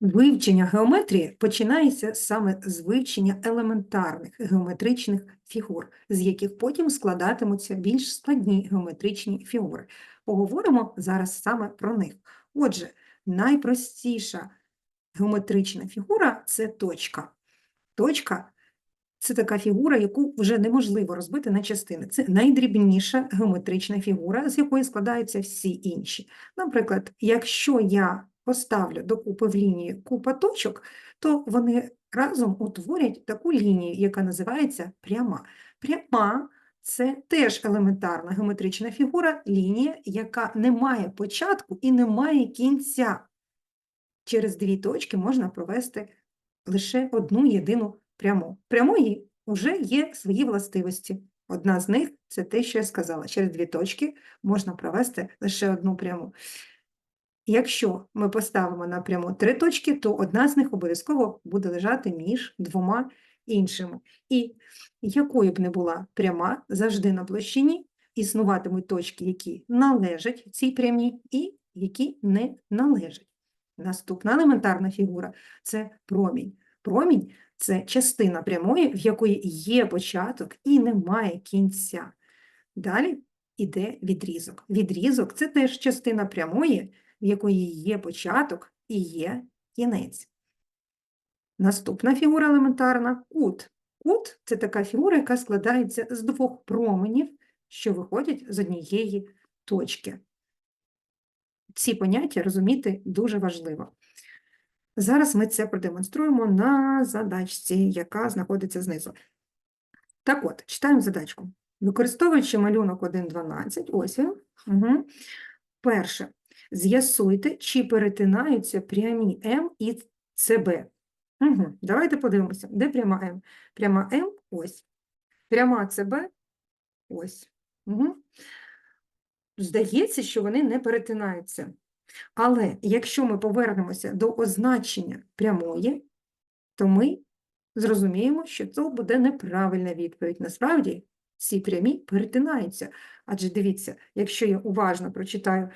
Вивчення геометрії починається саме з вивчення елементарних геометричних фігур, з яких потім складатимуться більш складні геометричні фігури. Поговоримо зараз саме про них. Отже, найпростіша геометрична фігура це точка. Точка це така фігура, яку вже неможливо розбити на частини. Це найдрібніша геометрична фігура, з якої складаються всі інші. Наприклад, якщо я поставлю докупи в лінії купа точок, то вони разом утворять таку лінію, яка називається пряма. Пряма це теж елементарна геометрична фігура, лінія, яка не має початку і не має кінця. Через дві точки можна провести лише одну єдину пряму. Прямої вже є свої властивості. Одна з них це те, що я сказала. Через дві точки можна провести лише одну пряму. Якщо ми поставимо на пряму три точки, то одна з них обов'язково буде лежати між двома іншими. І якою б не була пряма, завжди на площині існуватимуть точки, які належать цій прямій, і які не належать. Наступна елементарна фігура це промінь. Промінь це частина прямої, в якої є початок і немає кінця. Далі йде відрізок. Відрізок це теж частина прямої, в якої є початок і є кінець. Наступна фігура елементарна кут. Кут це така фігура, яка складається з двох променів, що виходять з однієї точки. Ці поняття розуміти дуже важливо. Зараз ми це продемонструємо на задачці, яка знаходиться знизу. Так от, читаємо задачку. Використовуючи малюнок 1.12, ось він. Угу. Перше. З'ясуйте, чи перетинаються прямі М і СБ. Угу. Давайте подивимося, де пряма М? Пряма М ось. Пряма СБ ось. Угу. Здається, що вони не перетинаються. Але якщо ми повернемося до означення прямої, то ми зрозуміємо, що це буде неправильна відповідь. Насправді, ці прямі перетинаються. Адже дивіться, якщо я уважно прочитаю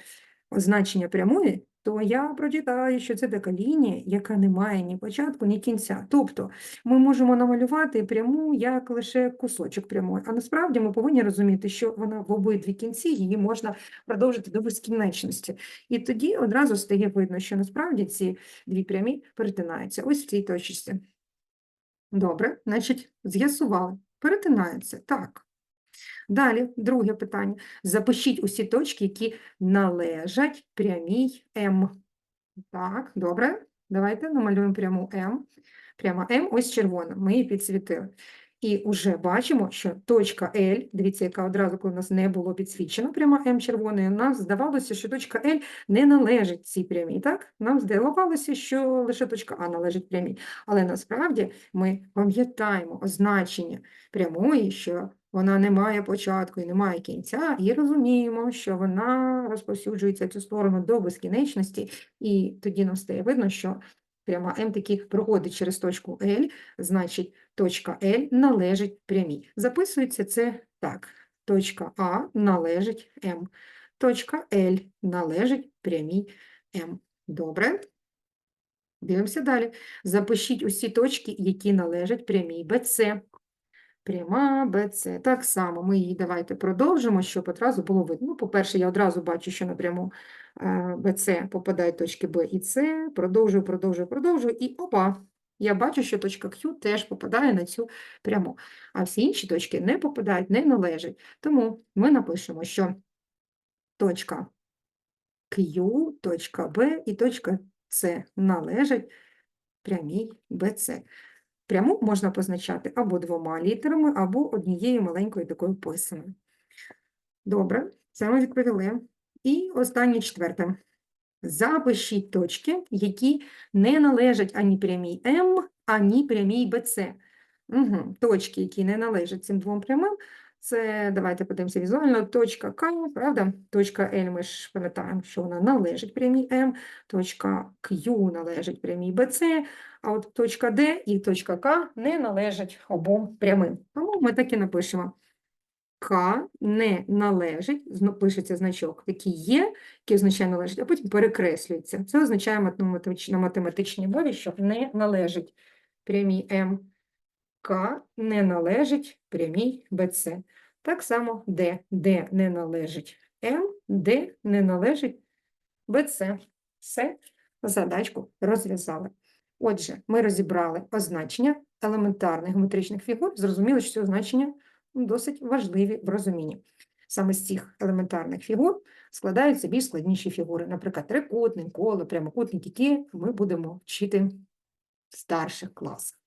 означення прямої, то я прочитаю, що це така лінія, яка не має ні початку, ні кінця. Тобто ми можемо намалювати пряму як лише кусочок прямої, а насправді ми повинні розуміти, що вона в обидві кінці її можна продовжити до безкінечності. І тоді одразу стає видно, що насправді ці дві прямі перетинаються ось в цій точці. Добре, значить, з'ясували. Перетинаються, так. Далі, друге питання. Запишіть усі точки, які належать прямій М. Так, добре. Давайте намалюємо пряму М. Пряма М ось червона, ми її підсвітили. І вже бачимо, що точка L, дивіться, яка одразу, коли у нас не було підсвічено пряма М червоною, нам здавалося, що точка L не належить цій прямій. Так? Нам здавалося, що лише точка А належить прямій. Але насправді ми пам'ятаємо означення прямої, що вона не має початку і не має кінця, і розуміємо, що вона розповсюджується цю сторону до безкінечності, і тоді нам стає видно, що пряма М таки проходить через точку L, значить точка L належить прямій. Записується це так. Точка А належить М. Точка L належить прямій М. Добре. Дивимося далі. Запишіть усі точки, які належать прямій BC. Пряма BC. Так само ми її давайте продовжимо, щоб одразу було видно. Ну, по-перше, я одразу бачу, що напряму BC попадають точки B і C. Продовжую, продовжую, продовжую. І опа, я бачу, що точка Q теж попадає на цю пряму. А всі інші точки не попадають, не належать. Тому ми напишемо, що точка Q, точка B і точка C належать прямій BC. Пряму можна позначати або двома літерами, або однією маленькою такою писаною. Добре, це ми відповіли. І останнє четверте. Запишіть точки, які не належать ані прямій М, ані прямій БЦ. Угу. Точки, які не належать цим двом прямим, це, давайте подивимося візуально, точка К, правда? Точка L, ми ж пам'ятаємо, що вона належить прямій М, точка Q належить прямій БЦ, а от точка D і точка К не належать обом прямим. Тому ми так і напишемо. К не належить, пишеться значок, який є, який означає належить, а потім перекреслюється. Це означає на математичній мові, що не належить прямій М. К не належить прямій БЦ. Так само Д. Д не належить М, Д не належить БЦ. Все, задачку розв'язали. Отже, ми розібрали означення елементарних геометричних фігур, зрозуміли, що ці означення досить важливі в розумінні. Саме з цих елементарних фігур складаються більш складніші фігури, наприклад, трикутник, коло, прямокутник, які ми будемо вчити в старших класах.